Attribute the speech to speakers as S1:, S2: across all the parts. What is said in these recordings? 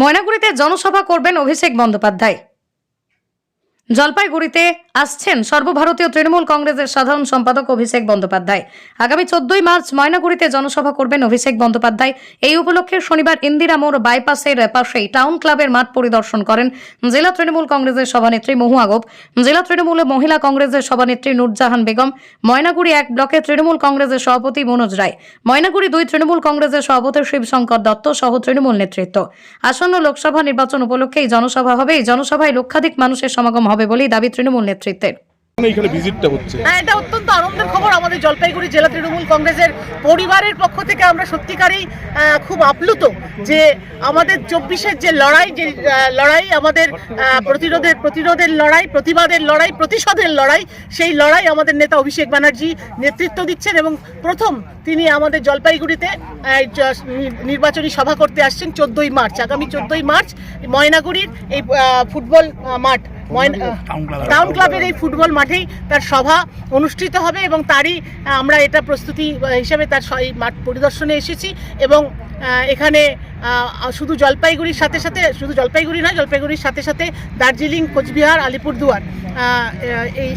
S1: ময়নাগুড়িতে জনসভা করবেন অভিষেক বন্দ্যোপাধ্যায়। জলপাইগুড়িতে আসছেন সর্বভারতীয় তৃণমূল কংগ্রেসের সাধারণ সম্পাদক অভিষেক বন্দ্যোপাধ্যায়। আগামী চোদ্দই মার্চ ময়নাগুড়িতে জনসভা করবেন অভিষেক বন্দ্যোপাধ্যায়। এই উপলক্ষে শনিবার ইন্দিরা মোড় বাইপাসের পাশেই টাউন ক্লাবের মাঠ পরিদর্শন করেন জেলা তৃণমূল কংগ্রেসের সভানেত্রী মহু আগব জেলা তৃণমূল মহিলা কংগ্রেসের সভানেত্রী নুরজাহান বেগম, ময়নাগুড়ি এক ব্লকে তৃণমূল কংগ্রেসের সভাপতি মনোজ রায়, ময়নাগুড়ি দুই তৃণমূল কংগ্রেসের সভাপতি শিবশঙ্কর দত্ত সহ তৃণমূল নেতৃত্ব। আসন্ন লোকসভা নির্বাচন উপলক্ষে এই জনসভা হবে। এই জনসভায় লক্ষাধিক মানুষের সমাগম হবে। বলেই দাবি তৃণমূল নেতৃত্বের
S2: এখানে ভিজিটটা হচ্ছে।
S3: হ্যাঁ এটা অত্যন্ত আনন্দের খবর আমাদের জলপাইগুড়ি জেলা তৃণমূল কংগ্রেসের পরিবারের পক্ষ থেকে আমরা সত্যিকারেই আহ, খুব আপ্লুত যে আমাদের চব্বিশের যে লড়াই যে লড়াই আমাদের আহ, প্রতিরোধের প্রতিরোধের লড়াই প্রতিবাদের লড়াই প্রতিশোধের লড়াই সেই লড়াই আমাদের নেতা অভিষেক ব্যানার্জি নেতৃত্ব দিচ্ছেন এবং প্রথম তিনি আমাদের জলপাইগুড়িতে নির্বাচনী সভা করতে আসছেন চোদ্দই মার্চ আগামী চোদ্দই মার্চ ময়নাগুড়ির এই ফুটবল মাঠ ময়না টাউন ক্লাবের এই ফুটবল মাঠেই তার সভা অনুষ্ঠিত হবে এবং তারই আমরা এটা প্রস্তুতি হিসাবে তার মাঠ পরিদর্শনে এসেছি এবং এখানে শুধু জলপাইগুড়ির সাথে সাথে, শুধু জলপাইগুড়ি নয়, জলপাইগুড়ির সাথে সাথে দার্জিলিং, কোচবিহার, আলিপুরদুয়ার এই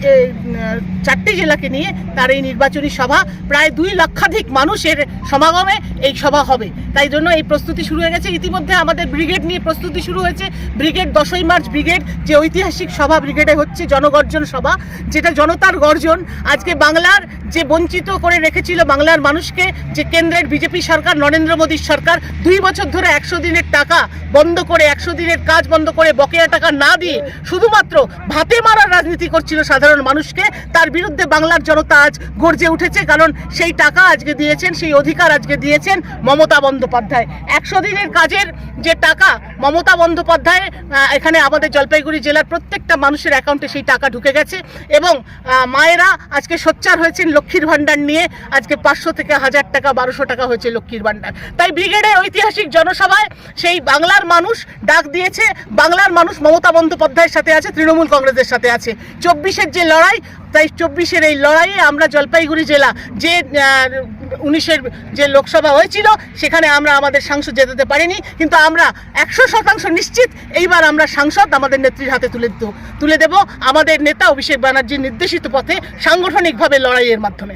S3: চারটি জেলাকে নিয়ে তার এই নির্বাচনী সভা প্রায় দুই লক্ষাধিক মানুষের সমাগমে এই সভা হবে। তাই জন্য এই প্রস্তুতি শুরু হয়ে গেছে। ইতিমধ্যে আমাদের ব্রিগেড নিয়ে প্রস্তুতি শুরু হয়েছে। ব্রিগেড দশই মার্চ ব্রিগেড, যে ঐতিহাসিক সভা ব্রিগেডে হচ্ছে জনগর্জন সভা, যেটা জনতার গর্জন। আজকে বাংলার যে বঞ্চিত করে রেখেছিল বাংলার মানুষকে, যে কেন্দ্রের বিজেপি সরকার, নরেন্দ্র মোদীর সরকার, দুই বছর ধরে একশো দিনের টাকা বন্ধ করে, একশো দিনের কাজ বন্ধ করে বকেয়া টাকা না দিয়ে শুধুমাত্র ভাতে মারার রাজনীতি করছিল সাধারণ মানুষকে, তার বিরুদ্ধে বাংলার জনতা আজ গর্জে উঠেছে কারণ সেই টাকা আজকে দিয়েছেন, সেই অধিকার আজকে দিয়েছেন মমতা বন্দ্যোপাধ্যায়। একশো দিনের কাজের যে টাকা মমতা বন্দ্যোপাধ্যায় এখানে আমাদের জলপাইগুড়ি জেলার প্রত্যেকটা মানুষের অ্যাকাউন্টে সেই টাকা ঢুকে গেছে এবং মায়েরা আজকে সোচ্চার হয়েছেন লক্ষ্মীর ভাণ্ডার নিয়ে। আজকে পাঁচশো থেকে হাজার টাকা, বারোশো টাকা হয়েছে লক্ষ্মীর ভাণ্ডার। তাই ব্রিগেডের ঐতিহাসিক জনসভায় সেই বাংলার মানুষ ডাক দিয়েছে, বাংলার মানুষ মমতা বন্দ্যোপাধ্যায়ের সাথে আছে, তৃণমূল কংগ্রেসের সাথে আছে। চব্বিশের যে লড়াই, তাই চব্বিশের এই লড়াইয়ে আমরা জলপাইগুড়ি জেলা যে উনিশের যে লোকসভা হয়েছিল, সেখানে আমরা আমাদের সাংসদ যেতে পারিনি, কিন্তু আমরা একশো শতাংশ নিশ্চিত এইবার আমরা সাংসদ আমাদের নেত্রীর হাতে তুলে দেব তুলে দেব। আমাদের নেতা অভিষেক ব্যানার্জির নির্দেশিত পথে সাংগঠনিকভাবে লড়াইয়ের মাধ্যমে।